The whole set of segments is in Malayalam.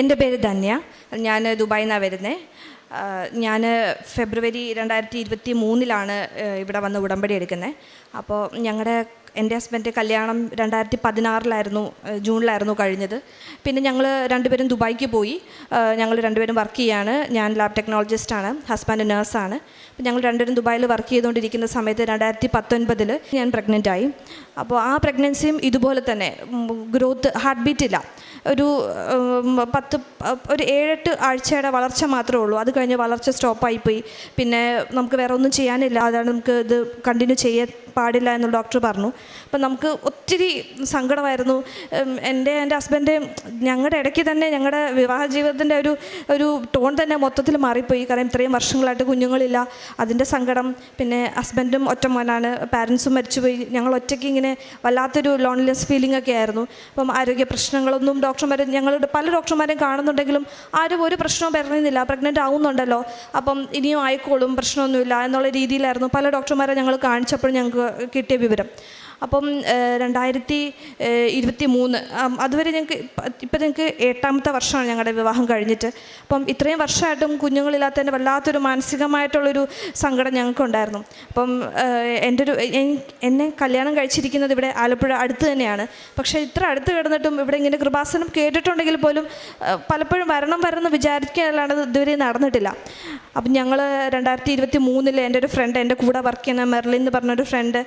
എന്റെ പേര് ധന്യ. ഞാൻ ദുബായിൽ നിന്നാണ് വരുന്നത് ഞാൻ ഫെബ്രുവരി രണ്ടായിരത്തി ഇരുപത്തി മൂന്നിലാണ് ഇവിടെ വന്ന് ഉടമ്പടി എടുക്കുന്നത് അപ്പോൾ ഞങ്ങളുടെ എന്റെ ഹസ്ബൻഡ് കല്യാണം രണ്ടായിരത്തി പതിനാറിലായിരുന്നു ജൂണിലായിരുന്നു കഴിഞ്ഞത്. പിന്നെ ഞങ്ങൾ രണ്ടുപേരും ദുബായിക്ക് പോയി. ഞങ്ങൾ രണ്ടുപേരും വർക്ക് ചെയ്യാണ്. ഞാൻ ലാബ് ടെക്നോളജിസ്റ്റാണ് ഹസ്ബൻഡ് നേഴ്സാണ്. ഞങ്ങൾ രണ്ടുപേരും ദുബായിൽ വർക്ക് ചെയ്തുകൊണ്ടിരിക്കുന്ന സമയത്ത് രണ്ടായിരത്തി പത്തൊൻപതിൽ ഞാൻ പ്രഗ്നന്റ് ആയി. അപ്പോൾ ആ പ്രഗ്നൻസിയും ഇതുപോലെ തന്നെ ഗ്രോത്ത് ഹാർട്ട് ബീറ്റ് ഇല്ല ഒരു പത്ത് ഒരു ഏഴെട്ട് ആഴ്ചയുടെ വളർച്ച മാത്രമേ ഉള്ളൂ. അത് കഴിഞ്ഞ് വളർച്ച സ്റ്റോപ്പായി പോയി പിന്നെ നമുക്ക് വേറെ ഒന്നും ചെയ്യാനില്ല. അതാണ് നമുക്ക് ഇത് കണ്ടിന്യൂ ചെയ്യാൻ പാടില്ല എന്ന് ഡോക്ടർ പറഞ്ഞു. അപ്പം നമുക്ക് ഒത്തിരി സങ്കടമായിരുന്നു. എന്റെ എന്റെ ഹസ്ബൻഡ് ഞങ്ങളുടെ ഇടയ്ക്ക് തന്നെ ഞങ്ങളുടെ വിവാഹ ജീവിതത്തിന്റെ ഒരു ഒരു ടോൺ തന്നെ മൊത്തത്തിൽ മാറിപ്പോയി. കാരണം ഇത്രയും വർഷങ്ങളായിട്ട് കുഞ്ഞുങ്ങളില്ല. അതിന്റെ സങ്കടം. പിന്നെ ഹസ്ബൻഡും ഒറ്റ മോനാണ്. പാരൻസും മരിച്ചുപോയി. ഞങ്ങൾ ഒറ്റയ്ക്ക് ഇങ്ങനെ വല്ലാത്തൊരു ലോൺലെസ് ഫീലിംഗ് ഒക്കെ ആയിരുന്നു. അപ്പം ആരോഗ്യ പ്രശ്നങ്ങളൊന്നും ഡോക്ടർമാർ ഞങ്ങളുടെ പല ഡോക്ടർമാരെയും കാണുന്നുണ്ടെങ്കിലും ആരും ഒരു പ്രശ്നവും പറയുന്നില്ല പ്രഗ്നന്റ് ആവുന്നുണ്ടല്ലോ. അപ്പം ഇനിയും ആയിക്കോളും പ്രശ്നമൊന്നുമില്ല എന്നുള്ള രീതിയിലായിരുന്നു പല ഡോക്ടർമാരെ ഞങ്ങൾ കാണിച്ചപ്പോൾ ഞങ്ങൾക്ക് കിട്ടിയ വിവരം. അപ്പം രണ്ടായിരത്തി ഇരുപത്തി മൂന്ന് അതുവരെ ഞങ്ങൾക്ക് ഇപ്പം ഞങ്ങൾക്ക് എട്ടാമത്തെ വർഷമാണ് ഞങ്ങളുടെ വിവാഹം കഴിഞ്ഞിട്ട്. അപ്പം ഇത്രയും വർഷമായിട്ടും കുഞ്ഞുങ്ങളില്ലാത്തതിന്റെ വല്ലാത്തൊരു മാനസികമായിട്ടുള്ളൊരു സങ്കടം ഞങ്ങൾക്കുണ്ടായിരുന്നു അപ്പം എന്റെ ഒരു എന്നെ കല്യാണം കഴിച്ചിരിക്കുന്നത് ഇവിടെ ആലപ്പുഴ അടുത്ത് തന്നെയാണ്. പക്ഷേ ഇത്ര അടുത്ത് കിടന്നിട്ടും ഇവിടെ ഇങ്ങനെ കൃപാസനം കേട്ടിട്ടുണ്ടെങ്കിൽ പോലും പലപ്പോഴും വരണം വരണം എന്ന് വിചാരിക്കാനല്ലാണ്ട് ഇതുവരെ നടന്നിട്ടില്ല. അപ്പം ഞങ്ങൾ രണ്ടായിരത്തി ഇരുപത്തി മൂന്നിൽ എന്റെ ഒരു ഫ്രണ്ട് എന്റെ കൂടെ വർക്ക് ചെയ്യുന്ന മെർലിൻ എന്ന് പറഞ്ഞൊരു ഫ്രണ്ട്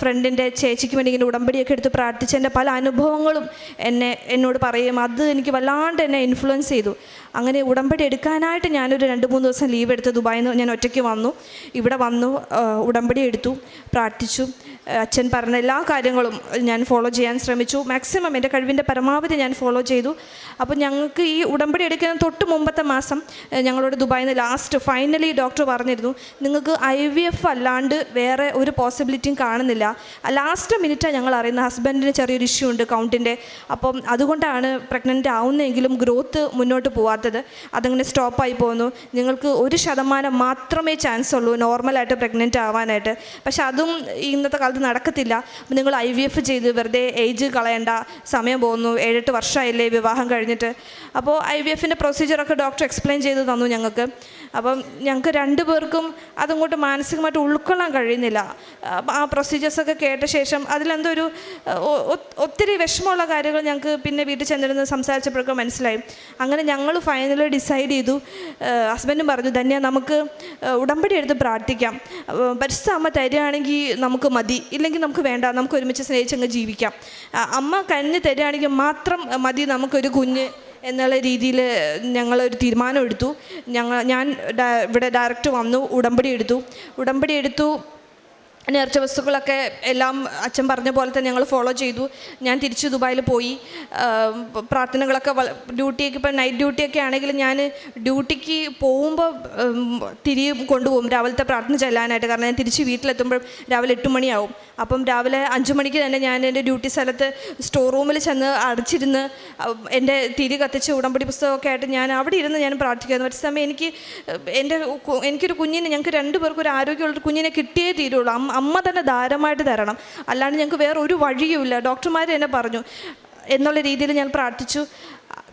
ഫ്രണ്ടിന്റെ ചേച്ചിക്ക് വേണ്ടി ഇങ്ങനെ ഉടമ്പടിയൊക്കെ എടുത്ത് പ്രാർത്ഥിച്ച് എന്റെ പല അനുഭവങ്ങളും എന്നെ എന്നോട് പറയും അത് എനിക്ക് വല്ലാണ്ട് എന്നെ ഇൻഫ്ലുവൻസ് ചെയ്തു. അങ്ങനെ ഉടമ്പടി എടുക്കാനായിട്ട് ഞാനൊരു രണ്ട് മൂന്ന് ദിവസം ലീവ് എടുത്ത് ദുബായിൽ നിന്ന് ഞാൻ ഒറ്റയ്ക്ക് വന്നു. ഇവിടെ വന്നു ഉടമ്പടി എടുത്തു പ്രാർത്ഥിച്ചു. അച്ഛൻ പറഞ്ഞ എല്ലാ കാര്യങ്ങളും ഞാൻ ഫോളോ ചെയ്യാൻ ശ്രമിച്ചു. മാക്സിമം എന്റെ കഴിവിന്റെ പരമാവധി ഞാൻ ഫോളോ ചെയ്തു. അപ്പോൾ ഞങ്ങൾക്ക് ഈ ഉടമ്പടി എടുക്കുന്ന തൊട്ട് മുമ്പത്തെ മാസം ഞങ്ങളോട് ദുബായിൽ നിന്ന് ലാസ്റ്റ് ഫൈനലി ഡോക്ടർ പറഞ്ഞിരുന്നു നിങ്ങൾക്ക് ഐ വി എഫ് അല്ലാണ്ട് വേറെ ഒരു പോസിബിലിറ്റിയും കാണുന്നില്ല. ലാസ്റ്റ് മിനിറ്റാണ് ഞങ്ങൾ അറിയുന്നത് ഹസ്ബൻഡിന് ചെറിയൊരു ഇഷ്യൂ ഉണ്ട് കൗണ്ടിന്റെ അപ്പം അതുകൊണ്ടാണ് പ്രഗ്നന്റ് ആവുന്നെങ്കിലും ഗ്രോത്ത് മുന്നോട്ട് പോവാത്തത് അതങ്ങനെ സ്റ്റോപ്പായി പോകുന്നു നിങ്ങൾക്ക് ഒരു ശതമാനം മാത്രമേ ചാൻസ് ഉള്ളൂ നോർമലായിട്ട് പ്രഗ്നന്റ് ആവാനായിട്ട്. പക്ഷെ അതും ഇന്നത്തെ കാലത്ത് നടക്കത്തില്ല. അപ്പം നിങ്ങൾ ഐ വി എഫ് ചെയ്ത് വെറുതെ ഏജ് കളയണ്ട. സമയം പോകുന്നു ഏഴെട്ട് വർഷമായില്ലേ വിവാഹം കഴിഞ്ഞിട്ട്. അപ്പോൾ ഐ വി എഫിന്റെ പ്രൊസീജിയറൊക്കെ ഡോക്ടർ എക്സ്പ്ലെയിൻ ചെയ്ത് തന്നു ഞങ്ങൾക്ക്. അപ്പം ഞങ്ങൾക്ക് രണ്ടു പേർക്കും അതങ്ങോട്ട് മാനസികമായിട്ട് ഉൾക്കൊള്ളാൻ കഴിയുന്നില്ല. ആ പ്രൊസീജിയേഴ്സൊക്കെ കേട്ട ശേഷം അതിലെന്തോ ഒരു ഒത്തിരി വിഷമമുള്ള കാര്യങ്ങൾ ഞങ്ങൾക്ക് പിന്നെ വീട്ടിൽ ചെന്നിരുന്ന് സംസാരിച്ചപ്പോഴൊക്കെ മനസ്സിലായി. അങ്ങനെ ഞങ്ങൾ ഫൈനലി ഡിസൈഡ് ചെയ്തു. ഹസ്ബൻഡും പറഞ്ഞു ധന്യ നമുക്ക് ഉടമ്പടി എടുത്ത് പ്രാർത്ഥിക്കാം. പരിസ്ഥ അമ്മ തരികയാണെങ്കിൽ നമുക്ക് മതി. ഇല്ലെങ്കിൽ നമുക്ക് വേണ്ട. നമുക്ക് ഒരുമിച്ച് സ്നേഹിച്ചങ്ങ് ജീവിക്കാം. അമ്മ കഞ്ഞ് തരികയാണെങ്കിൽ മാത്രം മതി നമുക്കൊരു കുഞ്ഞ് എന്നുള്ള രീതിയിൽ ഞങ്ങളൊരു തീരുമാനം എടുത്തു. ഞങ്ങൾ ഞാൻ ഇവിടെ ഡയറക്റ്റ് വന്നു ഉടമ്പടി എടുത്തു. ഉടമ്പടി എടുത്തു നേർച്ച വസ്തുക്കളൊക്കെ എല്ലാം അച്ഛൻ പറഞ്ഞ പോലെ തന്നെ ഞങ്ങൾ ഫോളോ ചെയ്തു. ഞാൻ തിരിച്ച് ദുബായിൽ പോയി. പ്രാർത്ഥനകളൊക്കെ ഡ്യൂട്ടിയൊക്കെ ഇപ്പം നൈറ്റ് ഡ്യൂട്ടിയൊക്കെ ആണെങ്കിൽ ഞാൻ ഡ്യൂട്ടിക്ക് പോകുമ്പോൾ തിരിയും കൊണ്ടുപോകും. രാവിലത്തെ പ്രാർത്ഥന ചെല്ലാനായിട്ട്. കാരണം ഞാൻ തിരിച്ച് വീട്ടിലെത്തുമ്പോൾ രാവിലെ എട്ട് മണിയാവും. അപ്പം രാവിലെ അഞ്ച് മണിക്ക് തന്നെ ഞാൻ എന്റെ ഡ്യൂട്ടി സ്ഥലത്ത് സ്റ്റോർ റൂമിൽ ചെന്ന് അടച്ചിരുന്ന് എന്റെ തിരി കത്തിച്ച് ഉടമ്പടി പുസ്തകമൊക്കെ ആയിട്ട് ഞാൻ അവിടെ ഇരുന്ന് ഞാൻ പ്രാർത്ഥിക്കുന്നു ഒരു സമയം എനിക്ക് എന്റെ എനിക്കൊരു കുഞ്ഞിനെ ഞങ്ങൾക്ക് രണ്ടു പേർക്കും ഒരു ആരോഗ്യമുള്ളൊരു കുഞ്ഞിനെ കിട്ടിയേ തീരുള്ളൂ. അമ്മ അമ്മ തന്നെ ധാരമായിട്ട് തരണം. അല്ലാണ്ട് ഞങ്ങൾക്ക് വേറെ ഒരു വഴിയുമില്ല. ഡോക്ടർമാർ തന്നെ പറഞ്ഞു. എന്നുള്ള രീതിയിൽ ഞാൻ പ്രാർത്ഥിച്ചു.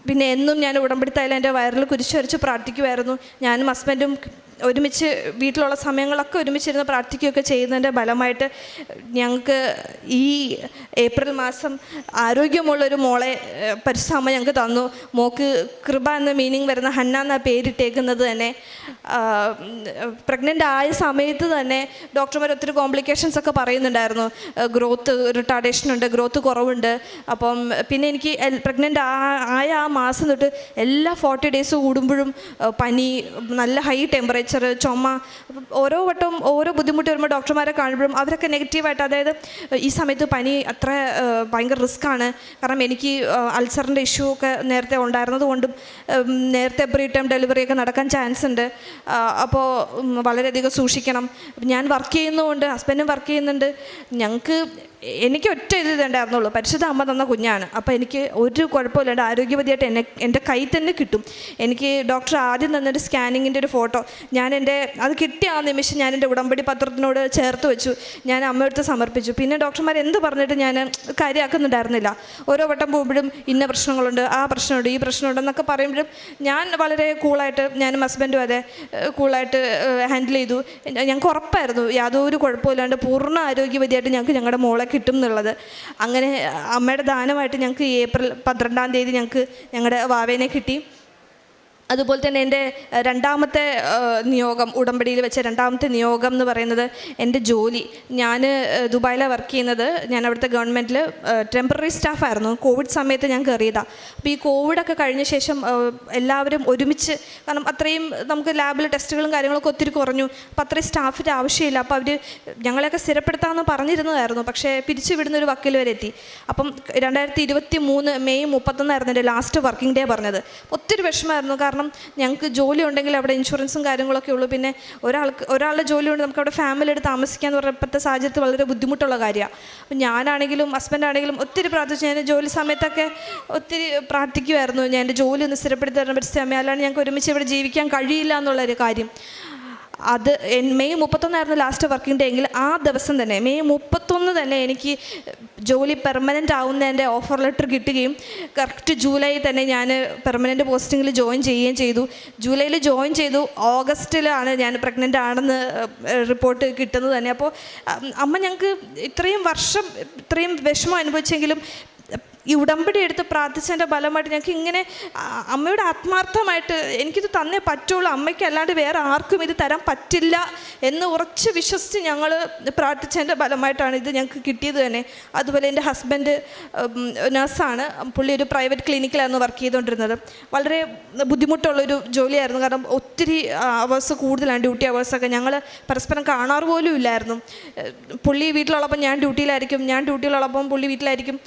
പിന്നെ എന്നും ഞാൻ ഉടമ്പടി തൈലം എന്റെ വയറിൽ കുരിശ് പ്രാർത്ഥിക്കുമായിരുന്നു ഞാനും ഹസ്ബൻഡും ഒരുമിച്ച് വീട്ടിലുള്ള സമയങ്ങളൊക്കെ ഒരുമിച്ചിരുന്ന് പ്രാർത്ഥിക്കുകയൊക്കെ ചെയ്യുന്നതിന്റെ ഫലമായിട്ട് ഞങ്ങൾക്ക് ഈ ഏപ്രിൽ മാസം ആരോഗ്യമുള്ളൊരു മോളെ പരിശ്രമം ഞങ്ങൾക്ക് തന്നു. മോക്ക് കൃപ എന്ന മീനിങ് വരുന്ന ഹന്ന എന്ന പേരിട്ടേക്കുന്നത് തന്നെ പ്രഗ്നന്റ് ആയ സമയത്ത് തന്നെ ഡോക്ടർമാർ ഒത്തിരി കോംപ്ലിക്കേഷൻസ് ഒക്കെ പറയുന്നുണ്ടായിരുന്നു. ഗ്രോത്ത് റിട്ടാർഡേഷൻ ഉണ്ട് ഗ്രോത്ത് കുറവുണ്ട്. അപ്പം പിന്നെ എനിക്ക് പ്രഗ്നന്റ് ആയ ആ മാസം തൊട്ട് എല്ലാ ഫോർട്ടി ഡേയ്സ് കൂടുമ്പോഴും പനി നല്ല ഹൈ ടെമ്പറേച്ചർ ചുമ അപ്പം ഓരോ വട്ടവും ഓരോ ബുദ്ധിമുട്ട് വരുമ്പോൾ ഡോക്ടർമാരെ കാണുമ്പോഴും അവരൊക്കെ നെഗറ്റീവായിട്ട് അതായത് ഈ സമയത്ത് പനി അത്ര ഭയങ്കര റിസ്ക്കാണ് കാരണം എനിക്ക് അൾസറിന്റെ ഇഷ്യൂ ഒക്കെ നേരത്തെ ഉണ്ടായിരുന്നത് കൊണ്ടും നേരത്തെ പ്രീ ടൈം ഡെലിവറി ഒക്കെ നടക്കാൻ ചാൻസ് ഉണ്ട്. അപ്പോൾ വളരെയധികം സൂക്ഷിക്കണം. ഞാൻ വർക്ക് ചെയ്യുന്നതുകൊണ്ട് ഹസ്ബൻഡും വർക്ക് ചെയ്യുന്നുണ്ട്. ഞങ്ങൾക്ക് എനിക്ക് ഒറ്റ ഇത് ഉണ്ടായിരുന്നുള്ളൂ. പരിശുദ്ധ അമ്മ തന്ന കുഞ്ഞാണ്. അപ്പോൾ എനിക്ക് ഒരു കുഴപ്പമില്ലാണ്ട് ആരോഗ്യവതിയായിട്ട് എന്നെ എന്റെ കൈ തന്നെ കിട്ടും. എനിക്ക് ഡോക്ടർ ആദ്യം തന്നൊരു സ്കാനിങ്ങിന്റെ ഒരു ഫോട്ടോ ഞാൻ എന്റെ അത് കിട്ടിയ ആ നിമിഷം ഞാൻ എന്റെ ഉടമ്പടി പത്രത്തിനോട് ചേർത്ത് വെച്ചു. ഞാൻ അമ്മയടുത്ത് സമർപ്പിച്ചു. പിന്നെ ഡോക്ടർമാർ എന്ത് പറഞ്ഞിട്ട് ഞാൻ കാര്യമാക്കുന്നുണ്ടായിരുന്നില്ല ഓരോ വട്ടം പോകുമ്പോഴും ഇന്ന പ്രശ്നങ്ങളുണ്ട് ആ പ്രശ്നമുണ്ട് ഈ പ്രശ്നമുണ്ട് എന്നൊക്കെ പറയുമ്പോഴും ഞാൻ വളരെ കൂളായിട്ട് ഞാനും ഹസ്ബൻഡും അതെ കൂളായിട്ട് ഹാൻഡിൽ ചെയ്തു. ഞങ്ങൾക്ക് ഉറപ്പായിരുന്നു യാതൊരു കുഴപ്പമില്ലാണ്ട് പൂർണ ആരോഗ്യവതിയായിട്ട് ഞങ്ങൾക്ക് ഞങ്ങളുടെ മോളെ കിട്ടും എന്നുള്ളത്. അങ്ങനെ അമ്മയുടെ ദാനമായിട്ട് ഞങ്ങൾക്ക് ഏപ്രിൽ പന്ത്രണ്ടാം തീയതി ഞങ്ങൾക്ക് ഞങ്ങളുടെ വാവേനെ കിട്ടി. അതുപോലെ തന്നെ എന്റെ രണ്ടാമത്തെ നിയോഗം ഉടമ്പടിയിൽ വെച്ച രണ്ടാമത്തെ നിയോഗം എന്ന് പറയുന്നത് എന്റെ ജോലി. ഞാൻ ദുബായിലാണ് വർക്ക് ചെയ്യുന്നത്. ഞാൻ അവിടുത്തെ ഗവൺമെന്റിൽ ടെമ്പററി സ്റ്റാഫായിരുന്നു കോവിഡ് സമയത്ത് ഞാൻ കയറിയതാണ് അപ്പോൾ ഈ കോവിഡൊക്കെ കഴിഞ്ഞ ശേഷം എല്ലാവരും ഒരുമിച്ച് കാരണം അത്രയും നമുക്ക് ലാബിൽ ടെസ്റ്റുകളും കാര്യങ്ങളൊക്കെ ഒത്തിരി കുറഞ്ഞു. അപ്പോൾ അത്രയും സ്റ്റാഫിന്റെ ആവശ്യമില്ല. അപ്പോൾ അവർ ഞങ്ങളെയൊക്കെ സ്ഥിരപ്പെടുത്താമെന്ന് പറഞ്ഞിരുന്നതായിരുന്നു. പക്ഷേ പിരിച്ചു വിടുന്ന ഒരു വക്കിൽ വരെ എത്തി. അപ്പം രണ്ടായിരത്തി ഇരുപത്തി മൂന്ന് മെയ് മുപ്പത്തൊന്നായിരുന്നു എന്റെ ലാസ്റ്റ് വർക്കിംഗ് ഡേ പറഞ്ഞത്. ഒത്തിരി വിഷമമായിരുന്നു. കാരണം ഞങ്ങൾക്ക് ജോലി ഉണ്ടെങ്കിൽ അവിടെ ഇൻഷുറൻസും കാര്യങ്ങളൊക്കെ ഉള്ളൂ. പിന്നെ ഒരാൾക്ക് ഒരാളുടെ ജോലി കൊണ്ട് നമുക്ക് അവിടെ ഫാമിലി എടുത്ത് താമസിക്കുക എന്ന് പറഞ്ഞാൽ ഇപ്പോഴത്തെ സാഹചര്യത്തിൽ വളരെ ബുദ്ധിമുട്ടുള്ള കാര്യമാണ് അപ്പം ഞാനാണെങ്കിലും ഹസ്ബൻഡാണെങ്കിലും ഒത്തിരി പ്രാർത്ഥിച്ചു. ഞാൻ ജോലി സമയത്തൊക്കെ ഒത്തിരി പ്രാർത്ഥിക്കുമായിരുന്നു ഞാൻ എന്റെ ജോലി ഒന്ന് സ്ഥിരപ്പെടുത്തി തരണം പരിസ്ഥിതി അമ്മ അല്ലാണ്ട് ഞങ്ങൾക്ക് ഒരുമിച്ച് ഇവിടെ ജീവിക്കാൻ കഴിയില്ല എന്നുള്ളൊരു കാര്യം. അത് മെയ് മുപ്പത്തൊന്നായിരുന്നു ലാസ്റ്റ് വർക്കിംഗ് ഡേ എങ്കിൽ ആ ദിവസം തന്നെ മെയ് മുപ്പത്തൊന്ന് തന്നെ എനിക്ക് ജോലി പെർമനന്റ് ആവുന്നതിന്റെ ഓഫർ ലെറ്റർ കിട്ടുകയും കറക്റ്റ് ജൂലൈ തന്നെ ഞാൻ പെർമനന്റ് പോസ്റ്റിങ്ങിൽ ജോയിൻ ചെയ്യുകയും ചെയ്തു. ജൂലൈയിൽ ജോയിൻ ചെയ്തു ഓഗസ്റ്റിലാണ് ഞാൻ പ്രഗ്നന്റ് ആണെന്ന് റിപ്പോർട്ട് കിട്ടുന്നത് തന്നെ. അപ്പോൾ അമ്മ ഞങ്ങൾക്ക് ഇത്രയും വർഷം ഇത്രയും വിഷമം അനുഭവിച്ചെങ്കിലും ഈ ഉടമ്പടി എടുത്ത് പ്രാർത്ഥിച്ചതിന്റെ ഫലമായിട്ട് ഞങ്ങൾക്ക് ഇങ്ങനെ അമ്മയുടെ ആത്മാർത്ഥമായിട്ട് എനിക്കിത് തന്നേ പറ്റുള്ളൂ. അമ്മയ്ക്ക് അല്ലാണ്ട് വേറെ ആർക്കും ഇത് തരാൻ പറ്റില്ല എന്ന് ഉറച്ച് വിശ്വസിച്ച് ഞങ്ങൾ പ്രാർത്ഥിച്ചതിന്റെ ഫലമായിട്ടാണ് ഇത് ഞങ്ങൾക്ക് കിട്ടിയത് തന്നെ. അതുപോലെ എന്റെ ഹസ്ബൻഡ് നഴ്സാണ്. പുള്ളി ഒരു പ്രൈവറ്റ് ക്ലിനിക്കിലായിരുന്നു വർക്ക് ചെയ്തുകൊണ്ടിരുന്നത്. വളരെ ബുദ്ധിമുട്ടുള്ളൊരു ജോലിയായിരുന്നു. കാരണം ഒത്തിരി അവേഴ്സ് കൂടുതലാണ് ഡ്യൂട്ടി അവേഴ്സൊക്കെ ഞങ്ങൾ പരസ്പരം കാണാറ് പോലും ഇല്ലായിരുന്നു. പുള്ളി വീട്ടിലുള്ളപ്പോൾ ഞാൻ ഡ്യൂട്ടിയിലായിരിക്കും ഞാൻ ഡ്യൂട്ടിയിലുള്ളപ്പം പുള്ളി വീട്ടിലായിരിക്കും.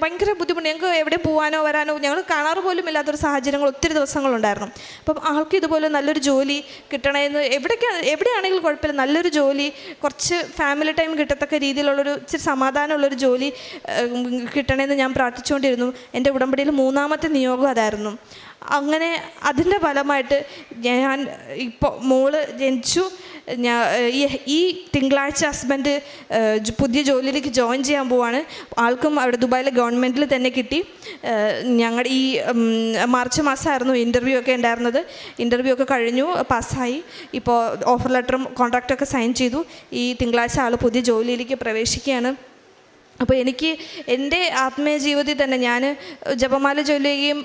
ഭയങ്കര ബുദ്ധിമുട്ട്. ഞങ്ങൾക്ക് എവിടെ പോകാനോ വരാനോ ഞങ്ങൾ കാണാറ് പോലും ഇല്ലാത്തൊരു സാഹചര്യങ്ങൾ ഒത്തിരി ദിവസങ്ങളുണ്ടായിരുന്നു അപ്പം ആൾക്ക് ഇതുപോലെ നല്ലൊരു ജോലി കിട്ടണമെന്ന് എവിടേക്കാണ് എവിടെയാണെങ്കിലും കുഴപ്പമില്ല. നല്ലൊരു ജോലി കുറച്ച് ഫാമിലി ടൈം കിട്ടത്തക്ക രീതിയിലുള്ളൊരു ഇച്ചിരി സമാധാനമുള്ളൊരു ജോലി കിട്ടണമെന്ന് ഞാൻ പ്രാർത്ഥിച്ചുകൊണ്ടിരുന്നു. എന്റെ ഉടമ്പടിയിൽ മൂന്നാമത്തെ നിയോഗം അതായിരുന്നു. അങ്ങനെ അതിന്റെ ഫലമായിട്ട് ഞാൻ ഇപ്പോൾ മോൾ ജനിച്ചു. ഞാൻ ഈ തിങ്കളാഴ്ച ഹസ്ബൻഡ് പുതിയ ജോലിയിലേക്ക് ജോയിൻ ചെയ്യാൻ പോവാണ്. ആൾക്കും അവിടെ ദുബായിലെ ഗവൺമെന്റിൽ തന്നെ കിട്ടി. ഞങ്ങളുടെ ഈ മാർച്ച് മാസമായിരുന്നു ഇന്റർവ്യൂ ഒക്കെ ഉണ്ടായിരുന്നത്. ഇന്റർവ്യൂ ഒക്കെ കഴിഞ്ഞു പാസ്സായി. ഇപ്പോൾ ഓഫർ ലെറ്ററും കോൺട്രാക്റ്റൊക്കെ സൈൻ ചെയ്തു. ഈ തിങ്കളാഴ്ച ആൾ പുതിയ ജോലിയിലേക്ക് പ്രവേശിക്കുകയാണ്. അപ്പോൾ എനിക്ക് എന്റെ ആത്മീയ ജീവിതത്തിൽ തന്നെ ഞാൻ ജപമാല ചൊല്ലുകയും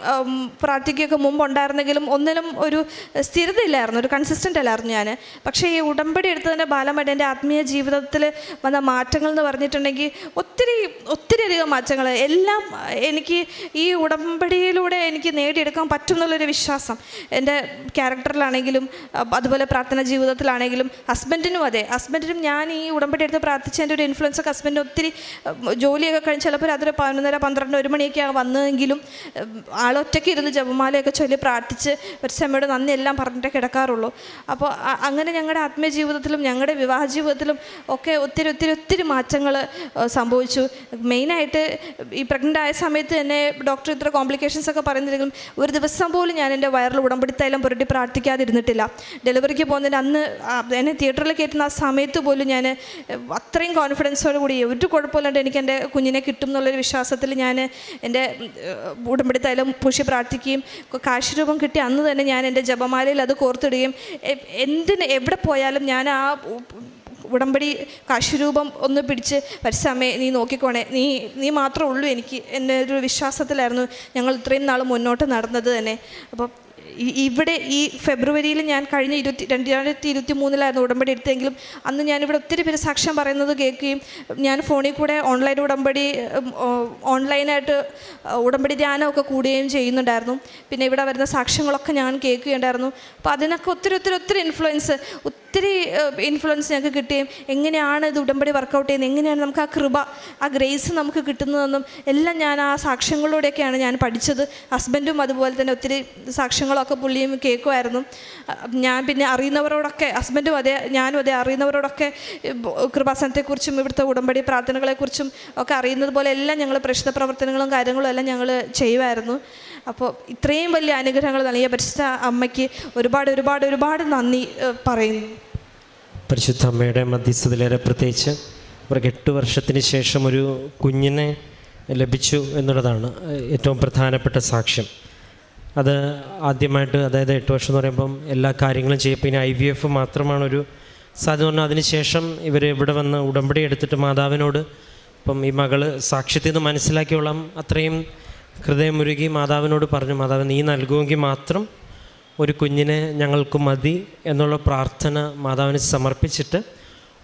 പ്രാർത്ഥിക്കുകയൊക്കെ മുമ്പ് ഉണ്ടായിരുന്നെങ്കിലും ഒന്നിലും ഒരു സ്ഥിരത ഇല്ലായിരുന്നു ഒരു കൺസിസ്റ്റന്റ് അല്ലായിരുന്നു ഞാൻ. പക്ഷേ ഈ ഉടമ്പടി എടുത്തതിന്റെ ബാലമായിട്ട് എന്റെ ആത്മീയ ജീവിതത്തിൽ വന്ന മാറ്റങ്ങൾ എന്ന് പറഞ്ഞിട്ടുണ്ടെങ്കിൽ ഒത്തിരി ഒത്തിരി അധികം മാറ്റങ്ങൾ. എല്ലാം എനിക്ക് ഈ ഉടമ്പടിയിലൂടെ എനിക്ക് നേടിയെടുക്കാൻ പറ്റും എന്നുള്ളൊരു വിശ്വാസം. എന്റെ ക്യാരക്ടറിലാണെങ്കിലും അതുപോലെ പ്രാർത്ഥന ജീവിതത്തിലാണെങ്കിലും ഹസ്ബൻഡിനും അതെ. ഹസ്ബൻഡിനും ഞാൻ ഈ ഉടമ്പടി എടുത്ത് പ്രാർത്ഥിച്ചതിന്റെ ഒരു ഇൻഫ്ലുവൻസ് ഹസ്ബൻഡിന് ഹസ്ബൻഡ് ഒത്തിരി ജോലിയൊക്കെ കഴിഞ്ഞ് ചിലപ്പോൾ രാത്രി പതിനൊന്നര പന്ത്രണ്ട് ഒരു മണിയൊക്കെയാണ് വന്നതെങ്കിലും ആളൊറ്റയ്ക്ക് ഇരുന്ന് ജപമാലയൊക്കെ ചൊല്ലി പ്രാർത്ഥിച്ച് ഒരു സമയോട് നന്ദി എല്ലാം പറഞ്ഞിട്ടേ കിടക്കാറുള്ളൂ. അപ്പോൾ അങ്ങനെ ഞങ്ങളുടെ ആത്മീയ ജീവിതത്തിലും ഞങ്ങളുടെ വിവാഹ ജീവിതത്തിലും ഒക്കെ ഒത്തിരി ഒത്തിരി ഒത്തിരി മാറ്റങ്ങൾ സംഭവിച്ചു. മെയിനായിട്ട് ഈ പ്രഗ്നന്റ് ആയ സമയത്ത് തന്നെ ഡോക്ടർ ഇത്ര കോംപ്ലിക്കേഷൻസ് ഒക്കെ പറയുന്നില്ലെങ്കിലും ഒരു ദിവസം പോലും ഞാൻ എന്റെ വയറിൽ ഉടമ്പടി പുരട്ടി പ്രാർത്ഥിക്കാതിരുന്നിട്ടില്ല. ഡെലിവറിക്ക് പോകുന്നതിന് അന്ന് എന്നെ തിയേറ്ററിൽ കയറ്റുന്ന ആ സമയത്ത് പോലും ഞാൻ അത്രയും കോൺഫിഡൻസോട് കൂടി ഒരു കുഴപ്പമില്ലാണ്ട് എനിക്ക് എന്റെ കുഞ്ഞിനെ കിട്ടും എന്നുള്ളൊരു വിശ്വാസത്തിൽ ഞാൻ എന്റെ ഉടമ്പടി പൂശി പ്രാർത്ഥിക്കുകയും കാശിരൂപം കിട്ടി അന്ന് തന്നെ ഞാൻ എന്റെ ജപമാലയിൽ അത് കോർത്തിടുകയും എന്തിന് എവിടെ പോയാലും ഞാൻ ആ ഉടമ്പടി കാശുരൂപം ഒന്ന് പിടിച്ച് പരിസമേ നീ നോക്കിക്കോണേ നീ നീ മാത്രമേ ഉള്ളൂ എനിക്ക് എന്നൊരു വിശ്വാസത്തിലായിരുന്നു ഞങ്ങൾ ഇത്രയും നാൾ മുന്നോട്ട് നടന്നത് തന്നെ. അപ്പോൾ ഇവിടെ ഈ ഫെബ്രുവരിയിൽ ഞാൻ കഴിഞ്ഞ ഇരുപത്തി രണ്ടായിരത്തി ഇരുപത്തി മൂന്നിലായിരുന്നു ഉടമ്പടി എടുത്തെങ്കിലും അന്ന് ഞാനിവിടെ ഒത്തിരി പേര് സാക്ഷ്യം പറയുന്നത് കേൾക്കുകയും ഞാൻ ഫോണിൽ കൂടെ ഓൺലൈൻ ഉടമ്പടി ഓൺലൈനായിട്ട് ഉടമ്പടി ധ്യാനമൊക്കെ കൂടുകയും ചെയ്യുന്നുണ്ടായിരുന്നു. പിന്നെ ഇവിടെ വരുന്ന സാക്ഷ്യങ്ങളൊക്കെ ഞാൻ കേൾക്കുകയുണ്ടായിരുന്നു. അപ്പോൾ അതിനൊക്കെ ഒത്തിരി ഒത്തിരി ഒത്തിരി ഇൻഫ്ലുവൻസ് ഒത്തിരി ഇൻഫ്ലുവൻസ് ഞങ്ങൾക്ക് കിട്ടുകയും എങ്ങനെയാണ് ഇത് ഉടമ്പടി വർക്കൗട്ട് ചെയ്യുന്നത്? എങ്ങനെയാണ് നമുക്ക് ആ കൃപ ആ ഗ്രേസ് നമുക്ക് കിട്ടുന്നതെന്നും എല്ലാം ഞാൻ ആ സാക്ഷ്യങ്ങളിലൂടെയൊക്കെയാണ് ഞാൻ പഠിച്ചത്. ഹസ്ബൻഡും അതുപോലെ തന്നെ ഒത്തിരി സാക്ഷ്യങ്ങളൊക്കെ പുള്ളിയും കേൾക്കുമായിരുന്നു. ഞാൻ പിന്നെ അറിയുന്നവരോടൊക്കെ ഹസ്ബൻഡും അതേ ഞാനും അതേ അറിയുന്നവരോടൊക്കെ കൃപാസനത്തെക്കുറിച്ചും ഇവിടുത്തെ ഉടമ്പടി പ്രാർത്ഥനകളെക്കുറിച്ചും ഒക്കെ അറിയുന്നത് പോലെ എല്ലാം ഞങ്ങൾ പ്രശ്ന പ്രവർത്തനങ്ങളും കാര്യങ്ങളും എല്ലാം ഞങ്ങൾ ചെയ്യുമായിരുന്നു. അപ്പോൾ ഇത്രയും വലിയ അനുഗ്രഹങ്ങൾ നൽകിയ പരിശുദ്ധ അമ്മയ്ക്ക് ഒരുപാട് ഒരുപാട് ഒരുപാട് നന്ദി പറയുന്നു. പരിശുദ്ധ അമ്മയുടെ മധ്യസ്ഥതയിലേറെ പ്രത്യേകിച്ച് അവർക്ക് എട്ട് വർഷത്തിന് ശേഷം ഒരു കുഞ്ഞിനെ ലഭിച്ചു എന്നുള്ളതാണ് ഏറ്റവും പ്രധാനപ്പെട്ട സാക്ഷ്യം. അത് ആദ്യമായിട്ട് അതായത് എട്ട് വർഷം എന്ന് പറയുമ്പം എല്ലാ കാര്യങ്ങളും ചെയ്യും പിന്നെ ഐ വി എഫ് മാത്രമാണ് ഒരു സാധ്യത. പറഞ്ഞാൽ അതിനുശേഷം ഇവർ ഇവിടെ വന്ന് ഉടമ്പടി എടുത്തിട്ട് മാതാവിനോട് ഇപ്പം ഈ മകൾ സാക്ഷ്യത്തിൽ നിന്ന് മനസ്സിലാക്കിയോളം അത്രയും ഹൃദയമുരുകി മാതാവിനോട് പറഞ്ഞു മാതാവ് നീ നൽകുമെങ്കിൽ മാത്രം ഒരു കുഞ്ഞിനെ ഞങ്ങൾക്ക് മതി എന്നുള്ള പ്രാർത്ഥന മാതാവിന് സമർപ്പിച്ചിട്ട്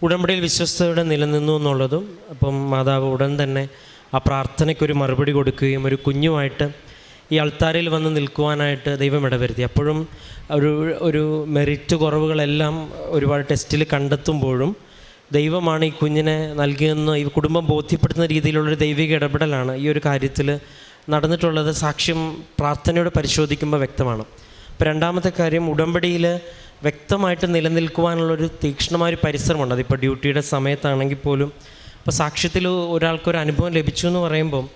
ഉടമ്പടിയിൽ വിശ്വസ്തയോടെ നിലനിന്നു എന്നുള്ളതും അപ്പം മാതാവ് ഉടൻ തന്നെ ആ പ്രാർത്ഥനയ്ക്കൊരു മറുപടി കൊടുക്കുകയും ഒരു കുഞ്ഞുമായിട്ട് ഈ അൾത്താരയിൽ വന്ന് നിൽക്കുവാനായിട്ട് ദൈവം ഇടവരുത്തി. അപ്പോഴും ഒരു ഒരു മെറിറ്റ് കുറവുകളെല്ലാം ഒരുപാട് ടെസ്റ്റിൽ കണ്ടെത്തുമ്പോഴും ദൈവമാണ് ഈ കുഞ്ഞിനെ നൽകിയെന്ന് ഈ കുടുംബം ബോധ്യപ്പെടുത്തുന്ന രീതിയിലുള്ളൊരു ദൈവിക ഇടപെടലാണ്. ഈ ഒരു കാര്യത്തിൽ നടന്നിട്ടുള്ളത് സാക്ഷ്യം പ്രാർത്ഥനയോട് പരിശോധിക്കുമ്പോൾ വ്യക്തമാണ്. രണ്ടാമത്തെ കാര്യം ഉടമ്പടിയിൽ വ്യക്തമായിട്ട് നിലനിൽക്കുവാനുള്ളൊരു തീക്ഷ്ണമായ ഒരു പരിസരമുണ്ട് അതിപ്പോൾ ഡ്യൂട്ടിയുടെ സമയത്താണെങ്കിൽ പോലും ഇപ്പോൾ സാക്ഷ്യത്തിൽ ഒരാൾക്കൊരു അനുഭവം ലഭിച്ചു എന്ന് പറയുമ്പം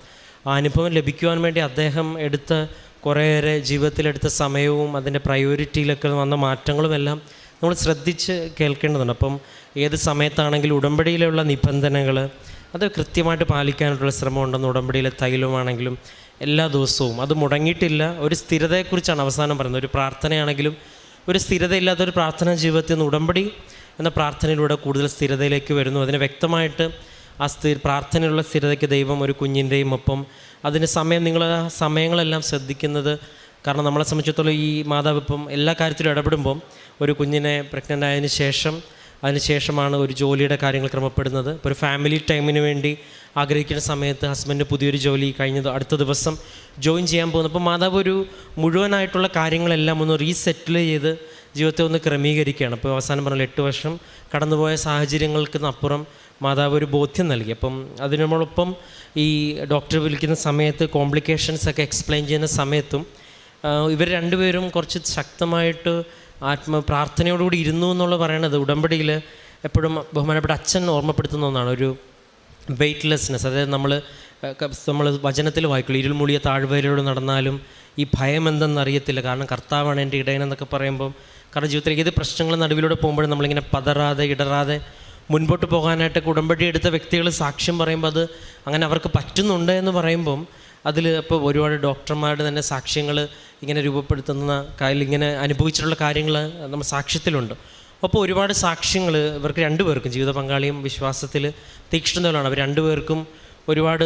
ആ അനുഭവം ലഭിക്കുവാൻ വേണ്ടി അദ്ദേഹം എടുത്ത കുറേയേറെ ജീവിതത്തിലെടുത്ത സമയവും അതിന്റെ പ്രയോറിറ്റിയിലൊക്കെ വന്ന മാറ്റങ്ങളും എല്ലാം നമ്മൾ ശ്രദ്ധിച്ച് കേൾക്കേണ്ടതുണ്ട്. അപ്പം ഏത് സമയത്താണെങ്കിലും ഉടമ്പടിയിലുള്ള നിബന്ധനകൾ അത് കൃത്യമായിട്ട് പാലിക്കാനായിട്ടുള്ള ശ്രമമുണ്ടെന്ന് ഉടമ്പടിയിലെ തൈലമാണെങ്കിലും എല്ലാ ദിവസവും. അത് മുടങ്ങിയിട്ടില്ല. ഒരു സ്ഥിരതയെക്കുറിച്ചാണ് അവസാനം പറയുന്നത്. ഒരു പ്രാർത്ഥനയാണെങ്കിലും ഒരു സ്ഥിരതയില്ലാത്തൊരു പ്രാർത്ഥനാ ജീവിതത്തിൽ നിന്ന് ഉടമ്പടി എന്ന പ്രാർത്ഥനയിലൂടെ കൂടുതൽ സ്ഥിരതയിലേക്ക് വരുന്നു. അതിന് വ്യക്തമായിട്ട് ആ സ്ഥി പ്രാർത്ഥനയുള്ള സ്ഥിരതയ്ക്ക് ദൈവം ഒരു കുഞ്ഞിന്റെയും ഒപ്പം അതിന് സമയം നിങ്ങൾ സമയങ്ങളെല്ലാം ശ്രദ്ധിക്കുന്നത് കാരണം നമ്മളെ സംബന്ധിച്ചിടത്തോളം ഈ മാതാവ് ഇപ്പം എല്ലാ കാര്യത്തിലും ഇടപെടുമ്പം ഒരു കുഞ്ഞിനെ പ്രഗ്നന്റ് ആയതിനു ശേഷം അതിനുശേഷമാണ് ഒരു ജോലിയുടെ കാര്യങ്ങൾ ക്രമപ്പെടുന്നത്. ഇപ്പോൾ ഒരു ഫാമിലി ടൈമിന് വേണ്ടി ആഗ്രഹിക്കുന്ന സമയത്ത് ഹസ്ബൻഡ് പുതിയൊരു ജോലി കഴിഞ്ഞത് അടുത്ത ദിവസം ജോയിൻ ചെയ്യാൻ പോകുന്നു. അപ്പോൾ മാതാവ് ഒരു മുഴുവനായിട്ടുള്ള കാര്യങ്ങളെല്ലാം ഒന്ന് റീസെറ്റിൽ ചെയ്ത് ജീവിതത്തെ ഒന്ന് ക്രമീകരിക്കുകയാണ്. അപ്പോൾ അവസാനം പറഞ്ഞാൽ എട്ട് വർഷം കടന്നുപോയ സാഹചര്യങ്ങൾക്ക് അപ്പുറം മാതാവ് ഒരു ബോധ്യം നൽകി. അപ്പം അതിനോടൊപ്പം ഈ ഡോക്ടർ വിളിക്കുന്ന സമയത്ത് കോംപ്ലിക്കേഷൻസ് ഒക്കെ എക്സ്പ്ലെയിൻ ചെയ്യുന്ന സമയത്തും ഇവർ രണ്ടുപേരും കുറച്ച് ശക്തമായിട്ട് ആത്മ പ്രാർത്ഥനയോടുകൂടി ഇരുന്നു എന്നുള്ള പറയണത് ഉടമ്പടിയിൽ എപ്പോഴും ബഹുമാനപ്പെട്ട അച്ഛൻ ഓർമ്മപ്പെടുത്തുന്ന ഒന്നാണ്. ഒരു വെയ്റ്റ്ലെസ്നെസ് അതായത് നമ്മൾ നമ്മൾ വചനത്തിൽ വായിക്കുള്ളൂ. ഇരുൾമൂളിയ താഴ്വരയിലൂടെ നടന്നാലും ഈ ഭയം എന്തെന്നറിയത്തില്ല കാരണം കർത്താവാണ് എന്റെ ഇടയനെന്നൊക്കെ പറയുമ്പം കാരണം ജീവിതത്തിലേക്ക് ഏത് പ്രശ്നങ്ങളും നടുവിലൂടെ പോകുമ്പോഴും നമ്മളിങ്ങനെ പതറാതെ ഇടറാതെ മുൻപോട്ട് പോകാനായിട്ട് ഉടമ്പടി എടുത്ത വ്യക്തികൾ സാക്ഷ്യം പറയുമ്പോൾ അത് അങ്ങനെ അവർക്ക് പറ്റുന്നുണ്ട് എന്ന് പറയുമ്പം അതിൽ ഇപ്പോൾ ഒരുപാട് ഡോക്ടർമാരുടെ തന്നെ സാക്ഷ്യങ്ങൾ ഇങ്ങനെ രൂപപ്പെടുത്തുന്ന കാര്യം ഇങ്ങനെ അനുഭവിച്ചിട്ടുള്ള കാര്യങ്ങൾ നമ്മൾ സാക്ഷ്യത്തിലുണ്ട്. അപ്പോൾ ഒരുപാട് സാക്ഷ്യങ്ങൾ ഇവർക്ക് രണ്ടുപേർക്കും ജീവിത പങ്കാളിയും വിശ്വാസത്തിൽ തീക്ഷ്ണതകളാണ് അവർ രണ്ടുപേർക്കും ഒരുപാട്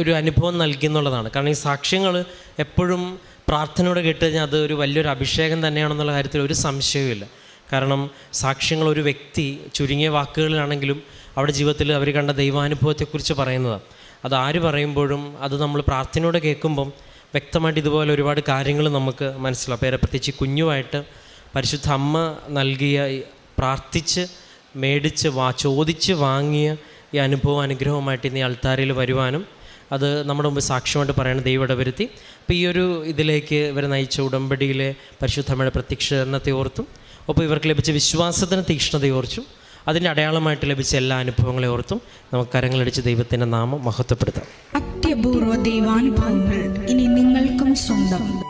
ഒരു അനുഭവം നൽകി എന്നുള്ളതാണ്. കാരണം ഈ സാക്ഷ്യങ്ങൾ എപ്പോഴും പ്രാർത്ഥനയോടെ കേട്ട് കഴിഞ്ഞാൽ അത് ഒരു വലിയൊരു അഭിഷേകം തന്നെയാണെന്നുള്ള കാര്യത്തിൽ ഒരു സംശയവുമില്ല. കാരണം സാക്ഷ്യങ്ങൾ ഒരു വ്യക്തി ചുരുങ്ങിയ വാക്കുകളിലാണെങ്കിലും അവിടെ ജീവിതത്തിൽ അവർ കണ്ട ദൈവാനുഭവത്തെക്കുറിച്ച് പറയുന്നതാണ്. അത് ആര് പറയുമ്പോഴും അത് നമ്മൾ പ്രാർത്ഥനയോടെ കേൾക്കുമ്പം വ്യക്തമായിട്ട് ഇതുപോലെ ഒരുപാട് കാര്യങ്ങൾ നമുക്ക് മനസ്സിലാവും. പേരെ പ്രത്യേകിച്ച് കുഞ്ഞുമായിട്ട് പരിശുദ്ധ അമ്മ നൽകിയ പ്രാർത്ഥിച്ച് മേടിച്ച് വാ ചോദിച്ച് വാങ്ങിയ ഈ അനുഭവം അനുഗ്രഹവുമായിട്ട് ഇന്ന് അൾത്താരയിൽ വരുവാനും അത് നമ്മുടെ മുമ്പ് സാക്ഷ്യമായിട്ട് പറയണം ദൈവം ഇടവരുത്തി. അപ്പോൾ ഈ ഒരു ഇതിലേക്ക് ഇവരെ നയിച്ച ഉടമ്പടിയിലെ പരിശുദ്ധമ്മയുടെ പ്രത്യക്ഷീകരണത്തെ ഓർത്തും ഒപ്പം ഇവർക്ക് ലഭിച്ച വിശ്വാസത്തിന് തീക്ഷ്ണത ഓർച്ചും അതിന്റെ അടയാളമായിട്ട് ലഭിച്ച എല്ലാ അനുഭവങ്ങളെ ഓർത്തും നമുക്ക് കരങ്ങളടിച്ച് ദൈവത്തിന്റെ നാമം മഹത്വപ്പെടുത്താം. അത്യപൂർവ ദൈവാനുഭവങ്ങൾ ഇനി നിങ്ങൾക്കും സ്വന്തം.